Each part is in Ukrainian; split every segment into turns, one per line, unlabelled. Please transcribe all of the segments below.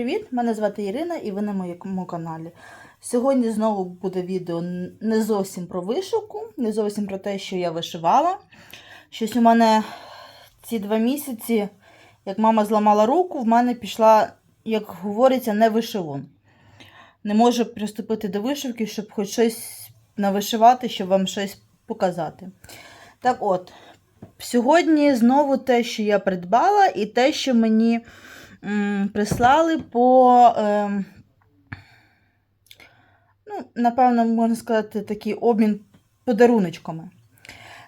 привіт! Мене звати Ірина і ви на моєму каналі. Сьогодні знову буде відео не зовсім про вишивку, не зовсім про те, що я вишивала. Щось у мене ці два місяці, як мама зламала руку, в мене пішла, як говориться, не вишивун. Не можу приступити до вишивки, щоб хоч щось навишивати, щоб вам щось показати. Так от, сьогодні знову те, що я придбала, і те, що мені прислали по, е, ну, напевно, можна сказати, такий обмін подаруночками.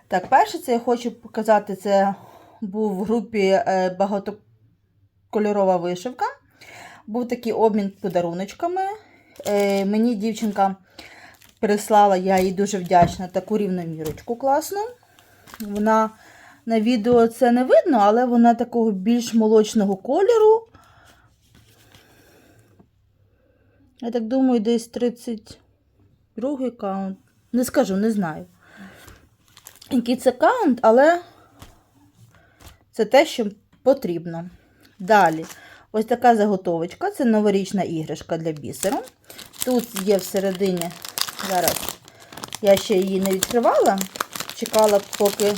Так, перше, це я хочу показати, це був в групі е, багатокольорова вишивка. Був такий обмін подаруночками. Е, мені дівчинка прислала, я їй дуже вдячна, таку рівномірочку класну. Вона на відео це не видно, але вона такого більш молочного кольору. Я так думаю, десь 32 каунт. Не скажу, не знаю. Який це каунт, але це те, що потрібно. Далі, ось така заготовочка. Це новорічна іграшка для бісеру. Тут є всередині, зараз я ще її не відкривала. Чекала, поки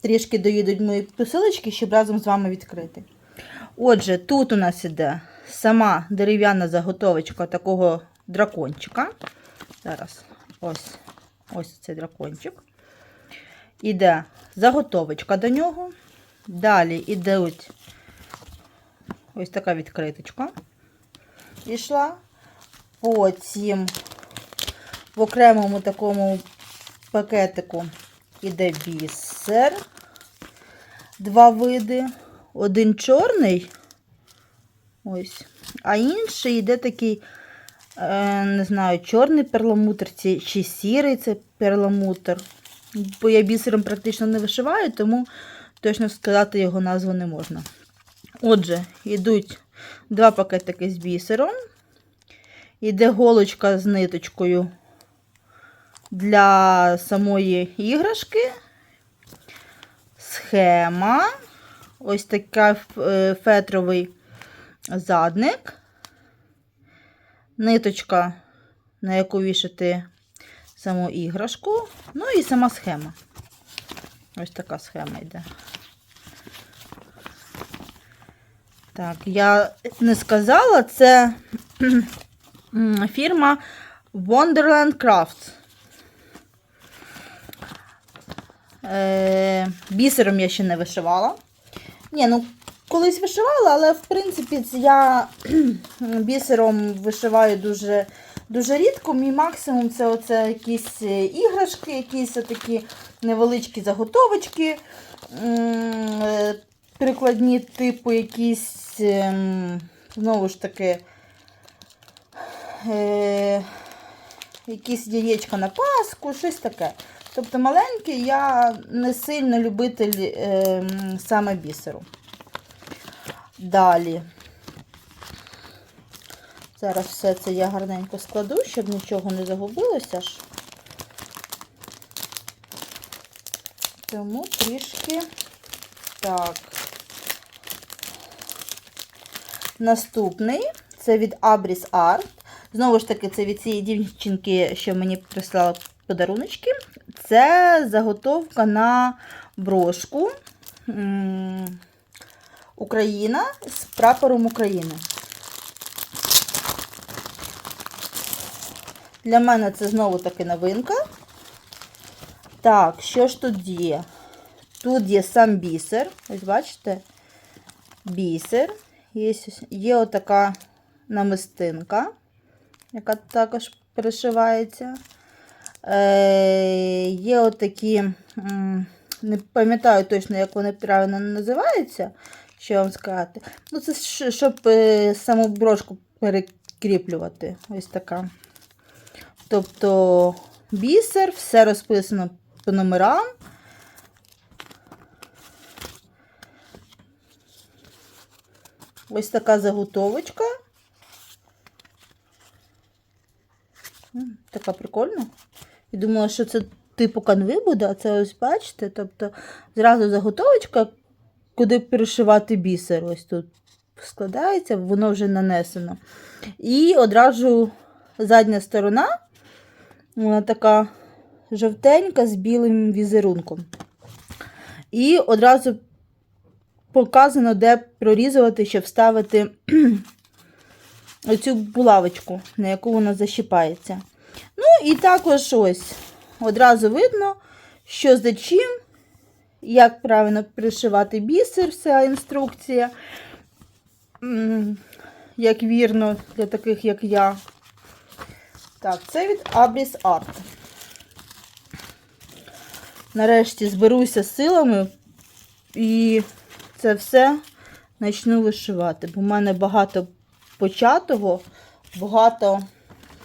трішки доїдуть мої посилочки, щоб разом з вами відкрити. Отже, тут у нас іде сама дерев'яна заготовочка такого дракончика. Зараз ось ось цей дракончик. Іде заготовочка до нього. Далі ідуть ось така відкриточка. Ішла. Потім в окремому такому пакетику іде бісер. Два види. Один чорний, ось, а інший йде такий, е, не знаю, чорний перламутр чи, сірий це перламутр. Бо я бісером практично не вишиваю, тому точно сказати його назву не можна. Отже, йдуть два пакетики з бісером. Йде голочка з ниточкою для самої іграшки. Схема. Ось такий фетровий задник. Ниточка, на яку вішати саму іграшку. Ну і сама схема. Ось така схема йде. Так, я не сказала, це фірма Wonderland Crafts. Е, бісером я ще не вишивала. Ні, ну, колись вишивала, але в принципі я бісером вишиваю дуже дуже рідко. Мій максимум це оце якісь е, іграшки, якісь такі невеличкі заготовочки, е, прикладні типу якісь, ем, знову ж таки, е, якісь яєчка на паску, щось таке. Тобто маленький я не сильно любитель е, саме бісеру. Далі. Зараз все це я гарненько складу, щоб нічого не загубилося ж. Тому трішки так. Наступний це від Abris Art. Знову ж таки, це від цієї дівчинки, що мені прислала подаруночки. Це заготовка на брошку Україна з прапором України. Для мене це знову таки новинка. Так, що ж тут є? Тут є сам бісер. Ось бачите? Бісер. Є, є отака намистинка, яка також пришивається. Е, Є отакі, не пам'ятаю точно, як вони правильно називаються, що вам сказати. Ну, це щоб е, саму брошку перекріплювати. Ось така. Тобто бісер, все розписано по номерам. Ось така заготовочка. Така прикольна. І думала, що це типу канви буде, а це ось бачите. Тобто зразу заготовочка, куди перешивати бісер. Ось тут складається, воно вже нанесено. І одразу задня сторона, вона така жовтенька з білим візерунком. І одразу показано, де прорізувати, щоб вставити оцю булавочку, на яку вона защіпається. Ну, і також ось одразу видно, що за чим, як правильно пришивати бісер, вся інструкція. Як вірно для таких, як я. Так, це від Abris Art. Нарешті зберуся силами і це все почну вишивати. Бо в мене багато початого, багато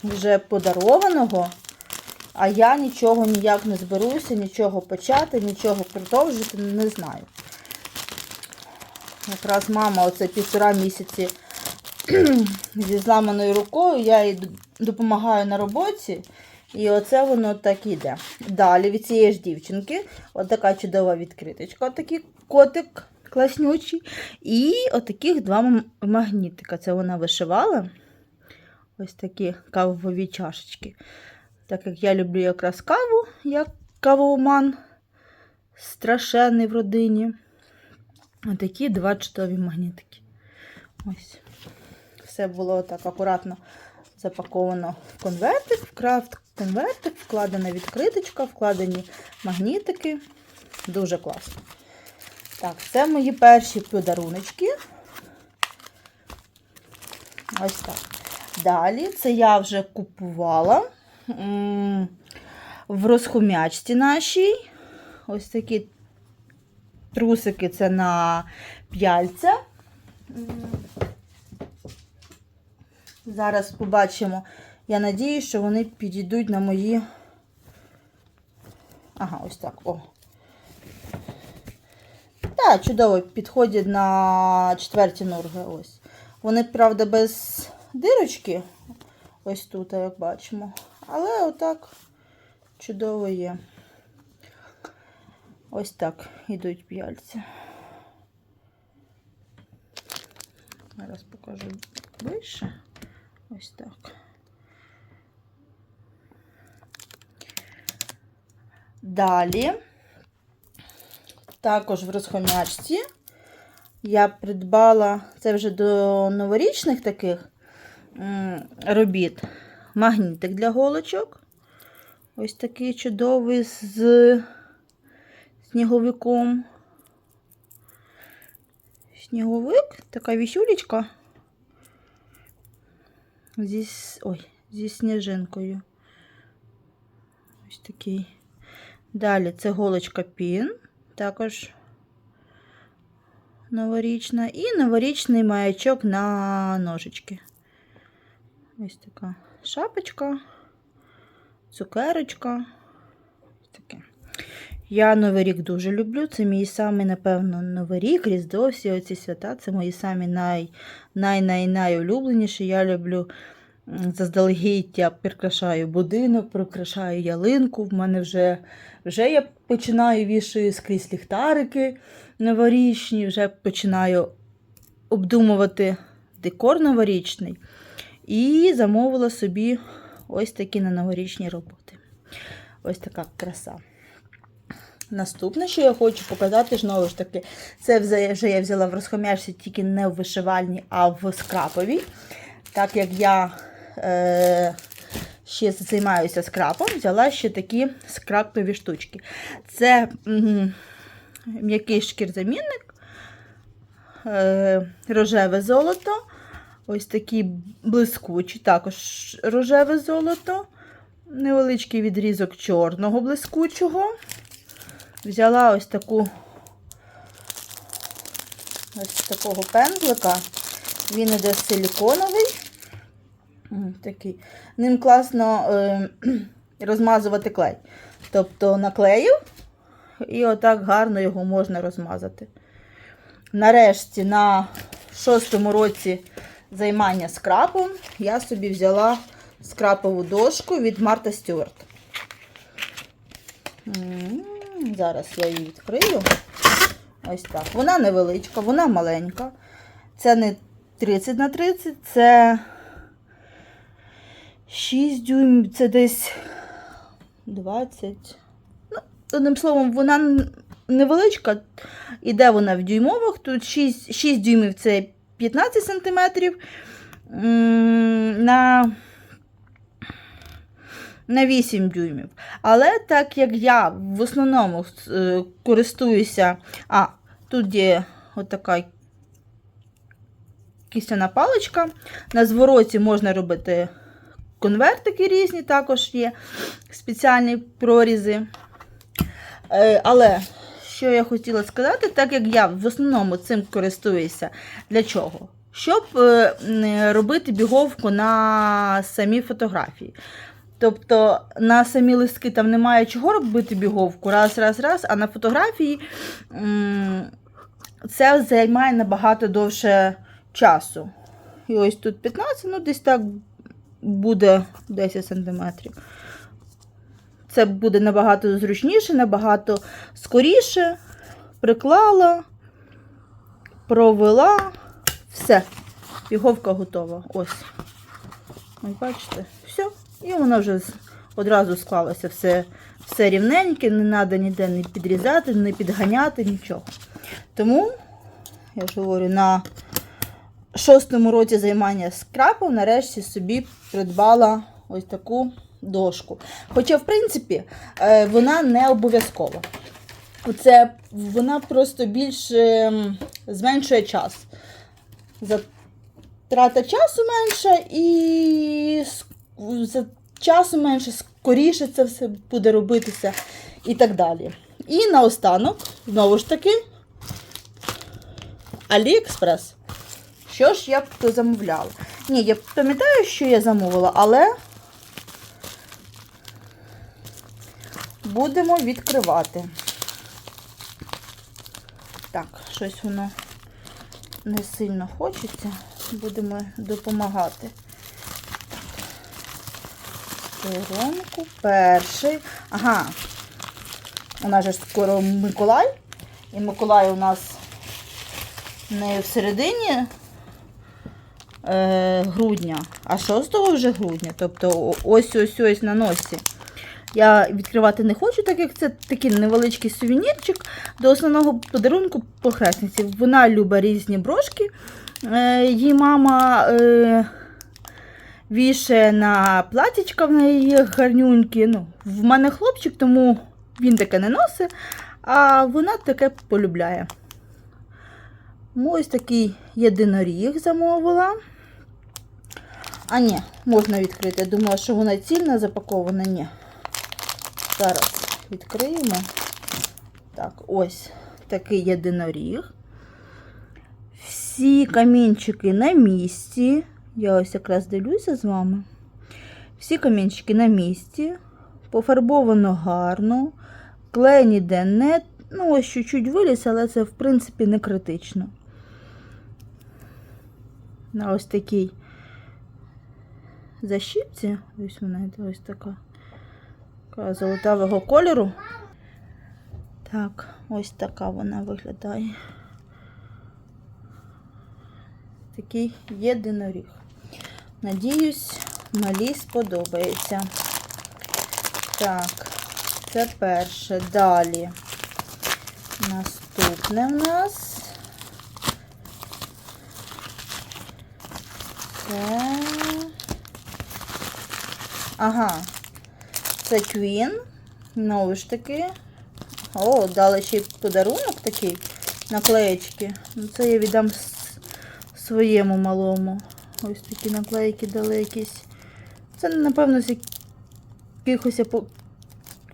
вже подарованого, а я нічого ніяк не зберуся, нічого почати, нічого продовжити не знаю. Якраз мама оце півтора місяці зі зламаною рукою, я їй допомагаю на роботі. І оце воно так іде. Далі від цієї ж дівчинки, отака чудова відкриточка, отакий котик класнючий. І отаких два магнітика. Це вона вишивала. Ось такі кавові чашечки. Так як я люблю якраз каву, як кавоман страшенний в родині. Отакі два чудові магнітики. Ось. Все було так акуратно запаковано в конвертик, в крафт конвертик, вкладена відкриточка, вкладені магнітики. Дуже класно. Так, це мої перші подаруночки. Ось так. Далі це я вже купувала в розхомячці нашій. Ось такі трусики це на п'яльця. Зараз побачимо. Я надію, що вони підійдуть на мої. Ага, ось так. О. Так, чудово підходять на четверті норги. Ось. Вони, правда, без дирочки. Ось тут, як бачимо. Але отак чудово є. Ось так ідуть п'яльці. Зараз покажу вище. Ось так. Далі, також в розхомячці я придбала, це вже до новорічних таких робіт, магнітик для голочок. Ось такий чудовий з сніговиком. Сніговик, така вісюлечка зі, ой, зі сніжинкою. Ось такий. Далі це голочка пін, також новорічна. І новорічний маячок на ножички. Ось така шапочка, цукерочка. Таке. Я Новий рік дуже люблю. Це мій самий, напевно, Новий рік, Різдво, всі оці свята. Це мої самі най, най, най, найулюбленіші. Я люблю заздалегідь я прикрашаю будинок, прикрашаю ялинку. В мене вже, вже я починаю вішаю скрізь ліхтарики новорічні, вже починаю обдумувати декор новорічний. І замовила собі ось такі на новорічні роботи. Ось така краса. Наступне, що я хочу показати, знову ж таки, це вже я взяла в розхом'яшці тільки не в вишивальні, а в скраповій. Так як я е, ще займаюся скрапом, взяла ще такі скрапові штучки. Це м'який шкірзамінник, е, рожеве золото, ось такі блискучі, також рожеве золото, невеличкий відрізок чорного блискучого. Взяла ось таку ось такого пензлика. Він іде силіконовий. Такий. Ним класно е, розмазувати клей. Тобто наклеїв, і отак гарно його можна розмазати. Нарешті, на шостому році займання скрапом, я собі взяла скрапову дошку від Марта Стюарт. Зараз я її відкрию. Ось так. Вона невеличка, вона маленька. Це не 30 на 30 це 6 дюймів, це десь 20. Ну, одним словом, вона невеличка. Іде вона в дюймових. Тут 6, 6 дюймів це 15 сантиметрів. На, на 8 дюймів. Але так як я в основному е, користуюся. А, тут є отака кістяна паличка. На звороті можна робити конвертики різні, також є спеціальні прорізи. Е, Але що я хотіла сказати, так як я в основному цим користуюся, для чого? Щоб е, робити біговку на самі фотографії. Тобто на самі листки там немає чого робити біговку, раз, раз, раз, а на фотографії це займає набагато довше часу. І ось тут 15, ну десь так буде 10 сантиметрів. Це буде набагато зручніше, набагато скоріше. Приклала, провела, все. Біговка готова. Ось. Бачите, все. І воно вже одразу склалося все, все рівненьке, не треба ніде не підрізати, не підганяти, нічого. Тому, я ж говорю, на шостому році займання скрапом нарешті собі придбала ось таку дошку. Хоча, в принципі, е, вона не обов'язкова. Це вона просто більш ем, зменшує час. Затрата часу менша і за часу менше, скоріше це все буде робитися і так далі. І наостанок, знову ж таки, Аліекспрес. Що ж я б то замовляла? Ні, я пам'ятаю, що я замовила, але будемо відкривати. Так, щось воно не сильно хочеться. Будемо допомагати. Сторонку перший. Ага. У нас же скоро Миколай. І Миколай у нас не в середині е, грудня, а 6 вже грудня. Тобто ось ось ось на носі. Я відкривати не хочу, так як це такий невеличкий сувенірчик до основного подарунку похресниці. Вона любить різні брошки. Е, її мама е, вішає на платічка в неї є гарнюнькі. Ну, в мене хлопчик, тому він таке не носить, а вона таке полюбляє. Ну, Ось такий єдиноріг замовила. А ні, можна відкрити. Я думала, що вона цільна запакована. Ні. Зараз відкриємо. Так, ось такий єдиноріг. Всі камінчики на місці. Я ось якраз дивлюся з вами. Всі камінчики на місці. Пофарбовано гарно. Клей ніде не. Ну, ось чуть-чуть виліз, але це, в принципі, не критично. На ось такій защіпці. Ось вона ось така. Така золотавого кольору. Так, ось така вона виглядає. Такий єдиноріг. Надіюсь, малі сподобається. Так, це перше. Далі. Наступне в нас. Це. Ага. Це Queen. Знову ж таки. О, дали ще й подарунок такий. Наклеєчки. Ну, це я віддам своєму малому. Ось такі наклейки дали якісь. Це, напевно, з якихось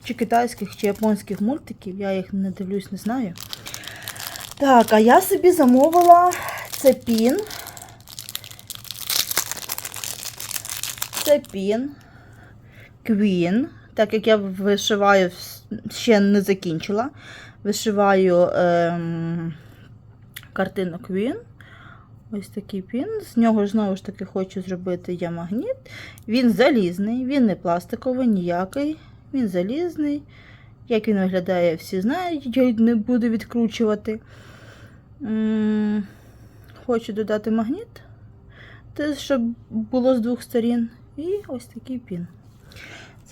чи китайських, чи японських мультиків. Я їх не дивлюсь, не знаю. Так, а я собі замовила це пін. Це пін. Queen. Так як я вишиваю, ще не закінчила. Вишиваю ем, картину Queen. Ось такий пін. З нього знову ж таки хочу зробити я магніт. Він залізний, він не пластиковий, ніякий. Він залізний. Як він виглядає, всі знають, я не буду відкручувати. Хочу додати магніт. Щоб було з двох сторін. І ось такий пін.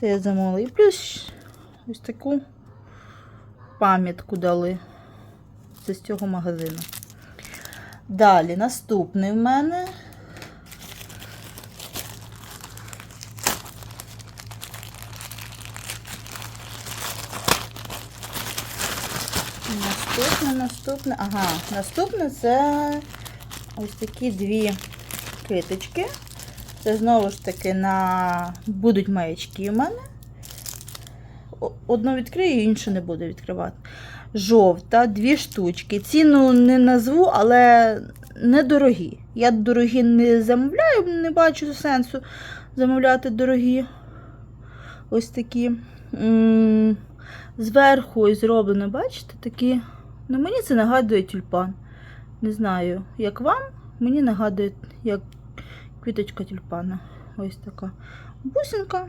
Це я замовила. І плюс ось таку пам'ятку дали. Це з цього магазину. Далі, наступний в мене. Наступне, наступне. Ага, наступне це ось такі дві киточки. Це знову ж таки на будуть маячки у мене. Одну відкрию, іншу не буду відкривати. Жовта, дві штучки. Ціну не назву, але недорогі. Я дорогі не замовляю, не бачу сенсу замовляти дорогі. Ось такі. Зверху ось зроблено, бачите, такі. Ну, мені це нагадує тюльпан. Не знаю, як вам, мені нагадує, як квіточка тюльпана. Ось така бусинка.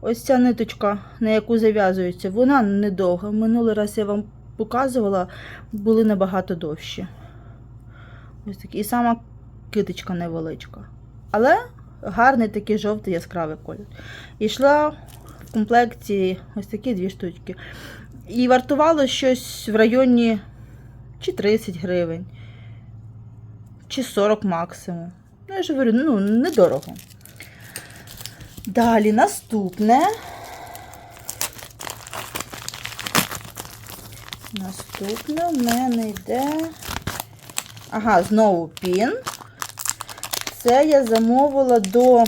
Ось ця ниточка, на яку зав'язується, вона недовга. Минулий раз я вам показувала, були набагато довші. Ось такі. І сама киточка невеличка. Але гарний такий жовтий яскравий колір. І йшла в комплекті ось такі дві штучки. І вартувало щось в районі чи 30 гривень, чи 40 максимум. Ну, я ж говорю, ну, недорого. Далі наступне. Наступне в мене йде. Ага, знову пін. Це я замовила до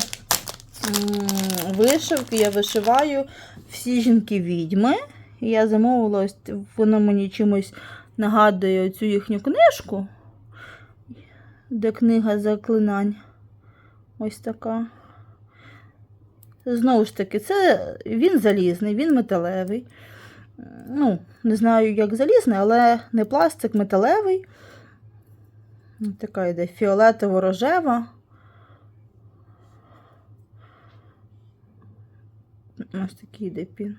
вишивки. Я вишиваю всі жінки відьми. І я замовила ось воно мені чимось нагадує цю їхню книжку, де книга заклинань. Ось така. Знову ж таки, це він залізний, він металевий. Ну, не знаю, як залізний, але не пластик, металевий. Така йде фіолетово-рожева. Ось такий йде пін.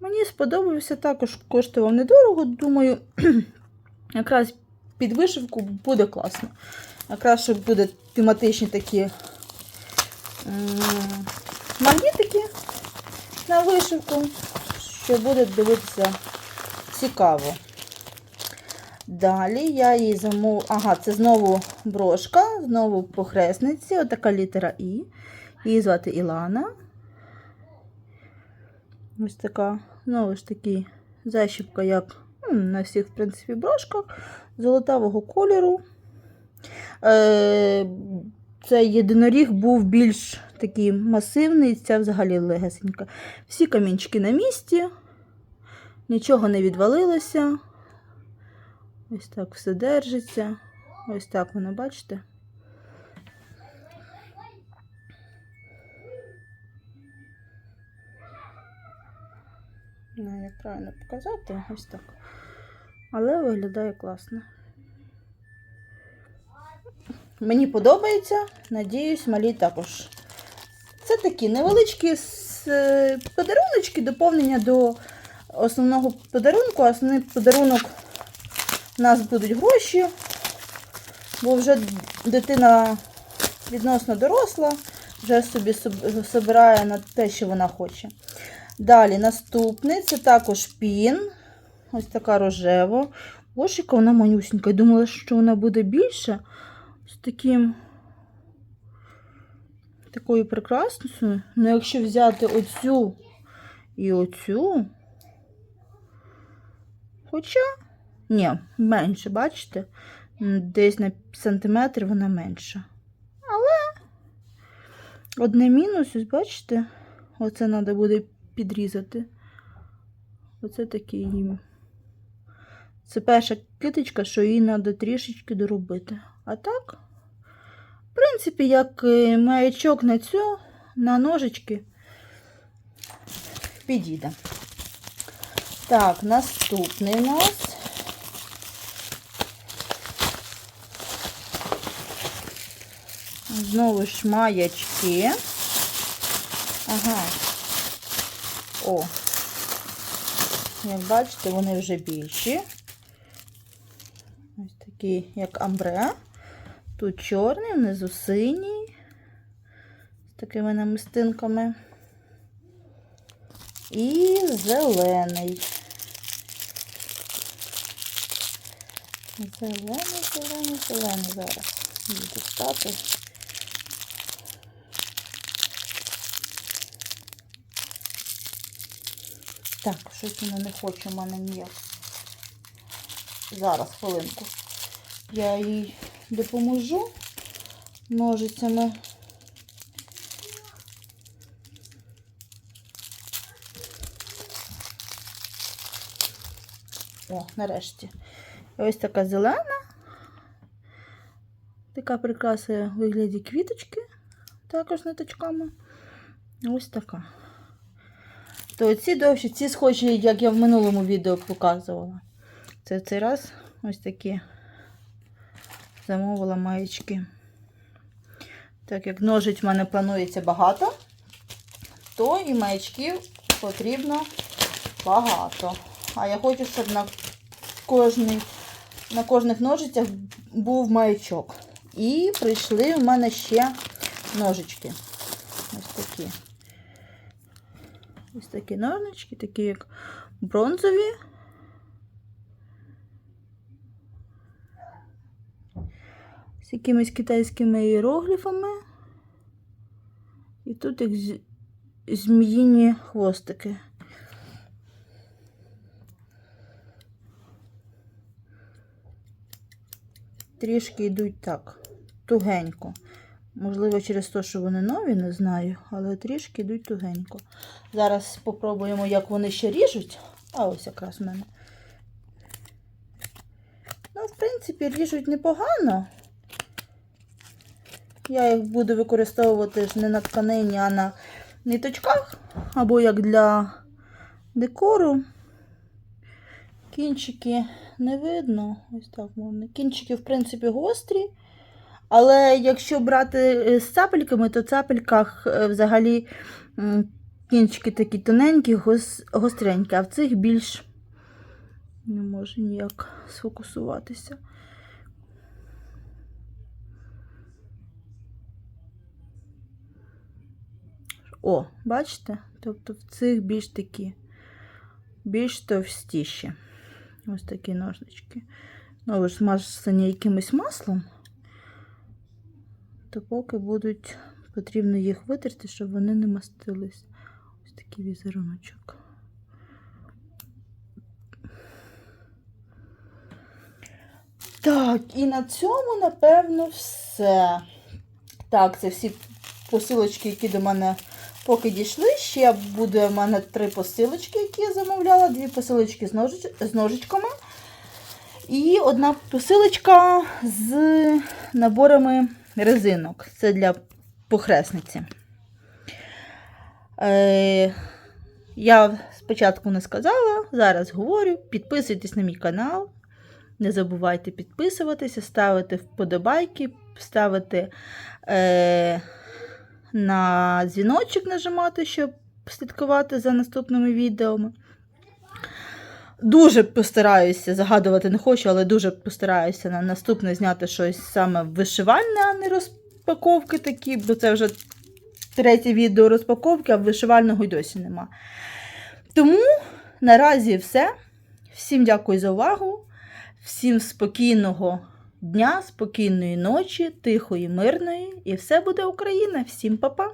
Мені сподобався, також коштував недорого. Думаю, якраз під вишивку буде класно. Якраз щоб буде тематичні такі м, магнітики на вишивку, що буде дивитися цікаво. Далі я її замовила. Ага, це знову брошка, знову похресниці, отака літера І. Її звати Ілана. Ось така, знову ж таки, защіпка, як ну, на всіх, в принципі, брошках, золотавого кольору. Е, цей єдиноріг був більш такий масивний, ця взагалі легесенька. Всі камінчики на місці, нічого не відвалилося. Ось так все держиться. Ось так воно, бачите? Не як правильно показати, ось так. Але виглядає класно. Мені подобається, надіюсь, малі також. Це такі невеличкі е, подаруночки, доповнення до основного подарунку. Основний подарунок у нас будуть гроші, бо вже дитина відносно доросла, вже собі соб- собирає на те, що вона хоче. Далі наступний це також пін. Ось така рожева. Яка вона манюсенька. Я думала, що вона буде більше. З таким такою прекрасною. Ну, якщо взяти оцю і оцю. Хоча, ні, менше, бачите? Десь на сантиметр вона менша. Але одне мінус, ось бачите, оце треба буде підрізати. Оце такий їм. Це перша китичка, що її треба трішечки доробити. А так, в принципі, як е, маячок на цю, на ножички підійде. Так, наступний у нас. Знову ж маячки. Ага. О, як бачите, вони вже більші. Такі, як амбре. Тут чорний, внизу синій. З такими намистинками. І зелений. Зелений, зелений, зелений зараз. Буду стати. Так, щось воно не хоче в мене ніяк. Зараз, хвилинку. Я їй допоможу ножицями. О, нарешті. Ось така зелена. Така прикраса у вигляді квіточки, також ниточками. Ось така. То ці довші, ці схожі, як я в минулому відео показувала. Це в цей раз ось такі замовила маєчки. Так як ножиць в мене планується багато, то і маячків потрібно багато. А я хочу, щоб на кожний, на кожних ножицях був маячок. І прийшли в мене ще ножички. Ось такі. Ось такі ножнички, такі як бронзові. З якимись китайськими іерогліфами. І тут як зміїні хвостики. Трішки йдуть так, тугенько. Можливо, через те, що вони нові, не знаю, але трішки йдуть тугенько. Зараз спробуємо, як вони ще ріжуть. А ось якраз в мене. Ну, в принципі, ріжуть непогано. Я їх буду використовувати не на тканині, а на ниточках, або як для декору. Кінчики не видно. Ось так можна. Кінчики, в принципі, гострі. Але якщо брати е, з цапельками, то в цапельках е, взагалі кінчики такі тоненькі, гостренькі, а в цих більш не можу ніяк сфокусуватися. О, бачите? Тобто в цих більш такі, більш товстіші. Ось такі ножнички. Знову ж смажені якимось маслом, то поки будуть, потрібно їх витерти, щоб вони не мастились. Ось такий візеруночок. Так, і на цьому, напевно, все. Так, це всі посилочки, які до мене поки дійшли. Ще буде в мене три посилочки, які я замовляла. Дві посилочки з, ножич... з ножичками. І одна посилочка з наборами резинок. Це для похресниці. Е, я спочатку не сказала, зараз говорю. Підписуйтесь на мій канал. Не забувайте підписуватися, ставити вподобайки, ставити е, на дзвіночок нажимати, щоб слідкувати за наступними відео. Дуже постараюся, загадувати не хочу, але дуже постараюся на наступне зняти щось саме вишивальне, а не розпаковки такі, бо це вже третє відео розпаковки, а вишивального й досі нема. Тому наразі все. Всім дякую за увагу. Всім спокійного дня, спокійної ночі, тихої, мирної. І все буде Україна. Всім па-па!